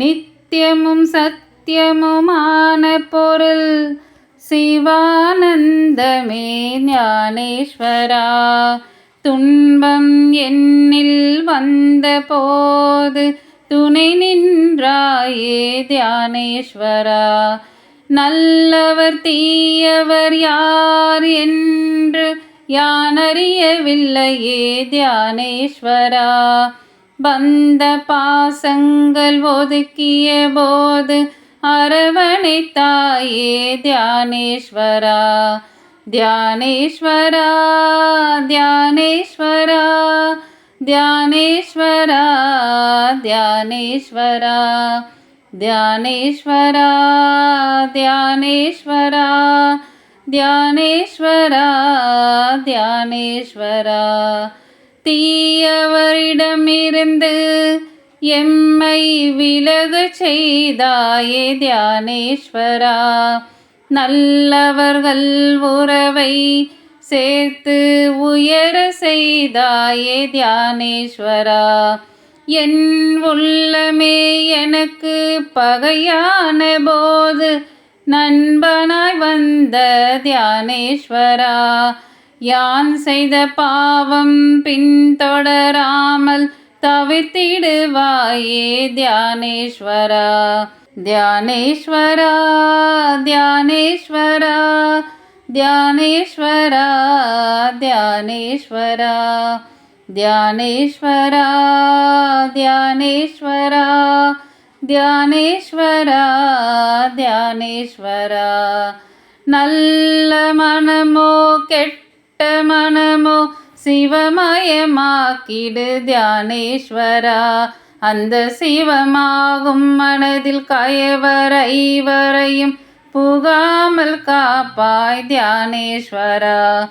நித்தியமும் சத்தியமுமான பொருள் சிவானந்தமே ஞானேஸ்வரா. துன்பம் என்னில் வந்த போது துணை நின்றாயே தியானேஸ்வரா நல்லவர் தீயவர் யார் என்று யானறியவில்லையே தியானேஸ்வரா பந்த பாசங்கள் ஒதுக்கிய போது அரவணைத்தாயே தியானேஸ்வரா தியானேஸ்வரா தியானேஸ்வரா தியானேஸ்வரா தியானேஸ்வரா தியானேஸ்வரா தியானேஸ்வரா தியானேஸ்வரா தியானேஸ்வரா தீயவரிடமிருந்து எம்மை விலகு செய்தாயே தியானேஸ்வரா. நல்லவர்கள் உறவை சேர்த்து உயர செய்தாயே தியானேஸ்வரா. என் உள்ளமே எனக்கு பகையான போது நண்பனாய் வந்த தியானேஸ்வரா. யான் செய்த பாவம் பின்தொடராமல் தவிர்த்திடுவாயே தியானேஸ்வரா. தியானேஸ்வரா தியானேஸ்வரா தியானேஸ்வரா தியானேஸ்வரா. தியானேஸ்வரா தியானேஸ்வரா தியானேஸ்வரா தியானேஸ்வரா. நல்ல மனமோ கெட்ட விட்ட மனமோ சிவமயமாக்கிடு தியானேஸ்வரா. அந்த சிவமாகும் மனதில் கயவரை வரையும் புகாமல் காப்பாய் தியானேஸ்வரா.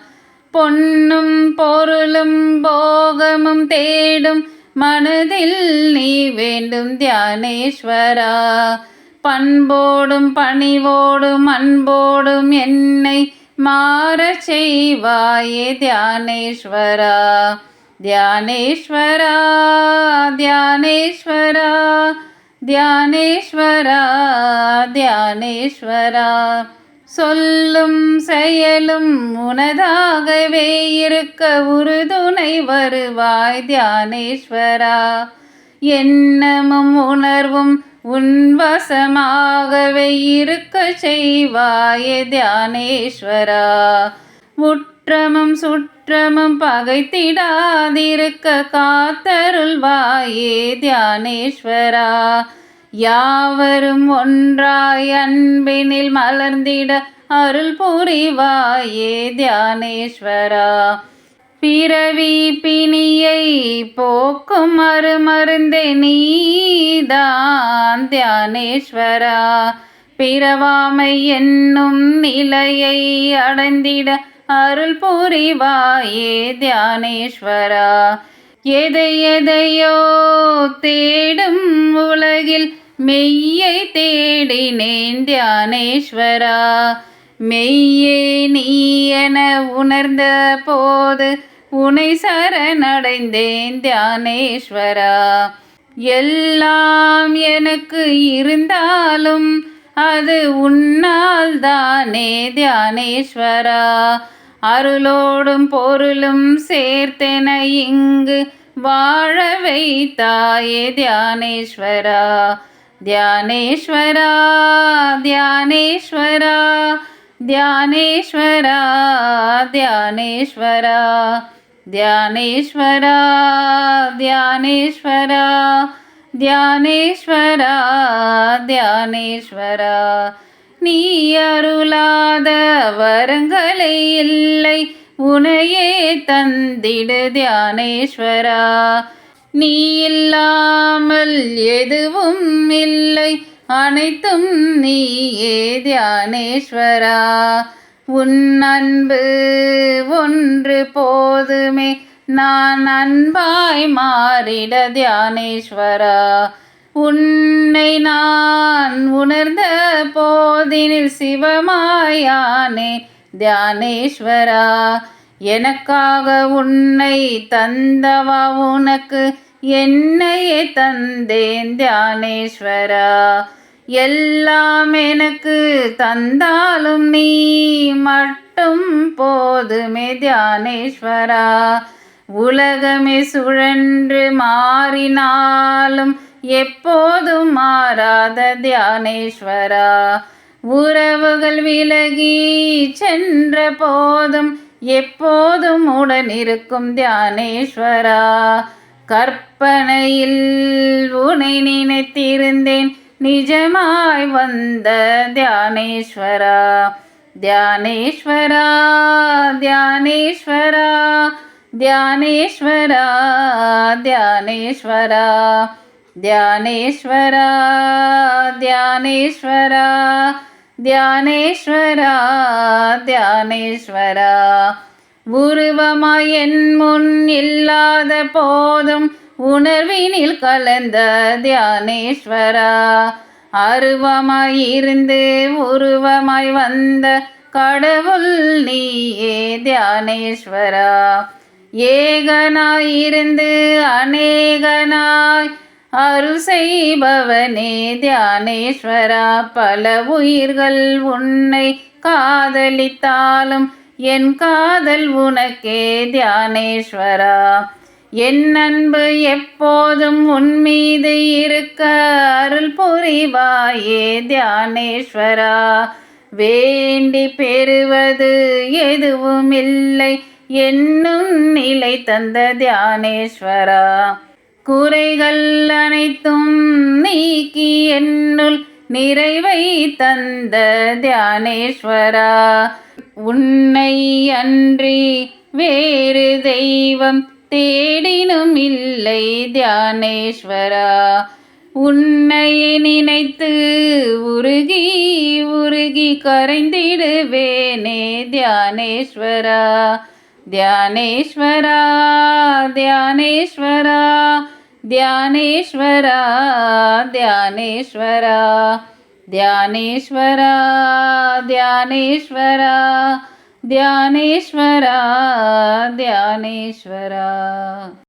பொன்னும் பொருளும் போகமும் தேடும் மனதில் நீ வேண்டும் தியானேஸ்வரா. பண்போடும் பணிவோடும் அன்போடும் என்னை மாறச் செய்வாயே தியானேஸ்வரா. தியானேஸ்வரா தியானேஸ்வரா தியானேஸ்வரா தியானேஸ்வரா. சொல்லும் செயலும் உனதாகவே இருக்க உறுதுணை வருவாய் தியானேஸ்வரா. எண்ணமும் உணர்வும் உன்வசமாகவே இருக்க செய்வாயே தியானேஸ்வரா. உற்றமும் சுற்றமும் பகைத்திடாதிருக்க காத்தருள்வாயே தியானேஸ்வரா. யாவரும் ஒன்றாய் அன்பினில் மலர்ந்திட அருள் புரிவாயே தியானேஸ்வரா. பிறவி பிணியை போக்கும் மறுமருந்தே நீதான் தியானேஸ்வரா. பிறவாமை என்னும் நிலையை அடைந்திட அருள் புரிவாயே தியானேஸ்வரா. எதை எதையோ தேடும் உலகில் மெய்யை தேடினேன் தியானேஸ்வரா. மெய்யே நீ என உணர்ந்த போது உனை சரணடைந்தேன் தியானேஸ்வரா. எல்லாம் எனக்கு இருந்தாலும் அது உன்னால் தானே தியானேஸ்வரா. அருளோடும் பொருளும் சேர்த்தென இங்கு வாழ வைத்தாயே தியானேஸ்வரா. தியானேஸ்வரா தியானேஸ்வரா. ധ്യാനേശ്വര ധ്യാനേശ്വര ധ്യാനേശ്വര ധ്യാനേശ്വര ധ്യാനേശ്വര ധ്യാനേശ്വര. நீ அருளாத வரங்களை இல்லை உனையே தந்திடு தியானேஸ்வரா நீ இல்லாமல் எதுவும் இல்லை. அனைத்தும் நீயே தியானேஸ்வரா. உன் அன்பு ஒன்று போதுமே. நான் அன்பாய் மாறிட தியானேஸ்வரா. உன்னை நான் உணர்ந்த போதினில் சிவமாயானே தியானேஸ்வரா. எனக்காக உன்னை தந்தவா உனக்கு என்னையே தந்தேன் தியானேஸ்வரா. எல்லாம் எனக்கு தந்தாலும் நீ மட்டும் போதுமே தியானேஸ்வரா. உலகமே சுழன்று மாறினாலும் எப்போதும் மாறாத தியானேஸ்வரா. உறவுகள் விலகி சென்ற போதும் எப்போதும் உடன் இருக்கும் தியானேஸ்வரா. கற்பனையில் உனை நினைத்திருந்தேன். நிஜமாய் வந்த தியானேஸ்வரா. தியானேஸ்வரா தியானேஸ்வரா தியானேஸ்வரா தியானேஸ்வரா. தியானேஸ்வரா தியானேஸ்வரா. தியானேஸ்வரா தியானேஸ்வரா உருவமாய் என் முன் இல்லாத போதும் உணர்வினில் கலந்த தியானேஸ்வரா அருவமாய் இருந்து உருவமாய் வந்த கடவுள் நீயே தியானேஸ்வரா ஏகனாயிருந்து அநேகனாய் அருள் செய்பவனே தியானேஸ்வரா பல உயிர்கள் உன்னை காதலித்தாலும் என் காதல் உனக்கே தியானேஸ்வரா. என் அன்பு எப்போதும் உன் மீது இருக்க அருள் புரிவாயே தியானேஸ்வரா. வேண்டி பெறுவது எதுவும் இல்லை என்னும் நிலை தந்த தியானேஸ்வரா. குறைகள் அனைத்தும் நீக்கி என்னுள் நிறைவை தந்த தியானேஸ்வரா. உன்னை அன்றி வேறு தெய்வம் தேடினும் இல்லை தியானேஸ்வரா. உன்னை நினைத்து உருகி உருகி கரைந்திடுவேனே தியானேஸ்வரா. தியானேஸ்வரா தியானேஸ்வரா. ध्यानेश्वरा ध्यानेश्वरा ध्यानेश्वरा ध्यानेश्वरा ध्यानेश्वरा ध्यानेश्वरा।